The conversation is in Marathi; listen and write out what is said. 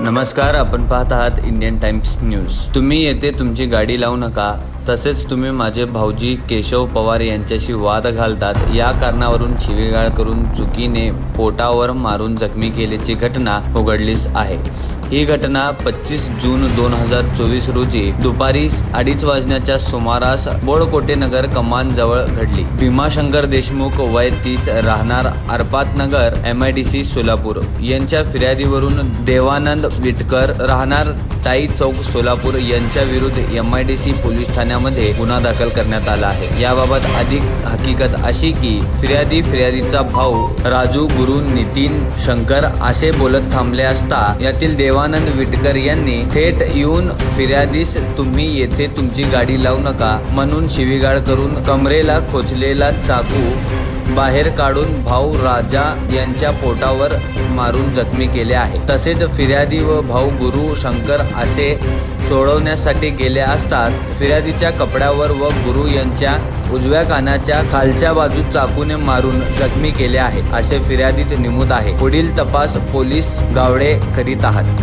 नमस्कार आपण पाहत आहात इंडियन टाइम्स न्यूज तुम्ही येथे तुमची गाडी लावू नका तसेच तुम्ही माझे भाऊजी केशव पवार यांच्याशी वाद घालतात या कारणावरून शिवीगाळ करून चुकीने पोटावर मारून जखमी केल्याची घटना उघडलीच आहे. ही घटना पच्चीस जून दोन हजार चोवीस रोजी दुपारी अडीच वाजण्याच्या सुमारास बोडकोटे नगर कमान जवळ घडली. भीमाशंकर देशमुख वय तीस राहणार अर्पात नगर M I D C Solapur. यांच्या फिर्यादीवरून देवानंद विटकर राहणार ताई चौक सोलापूर यांच्या विरुद्ध M I D C police ठाण्यामध्ये गुन्हा दाखल करण्यात आला आहे. याबाबत अधिक हकीकत अशी की फिर्यादी फिर्यादीचा भाऊ राजू गुरु नितीन शंकर असे बोलत थांबले असता यातील देवानंद विटकर यांनी थेट येऊन फिर्यादीस तुम्ही येथे तुमची गाडी लावू नका म्हणून शिवीगाळ करून कमरेला खोचलेला चाकू बाहेर काढून भाऊ राजा यांच्या पोटावर मारून जखमी केले आहे. तसेच फिर्यादी व भाऊ गुरु शंकर असे सोडवण्यासाठी गेले असतात फिर्यादीच्या कपड्यावर व गुरु यांच्या उजव्या कानाच्या खालच्या बाजू चाकूने मारून जखमी केले आहे असे फिर्यादीत नमूद आहे. पुढील तपास पोलीस गावडे करीत आहात.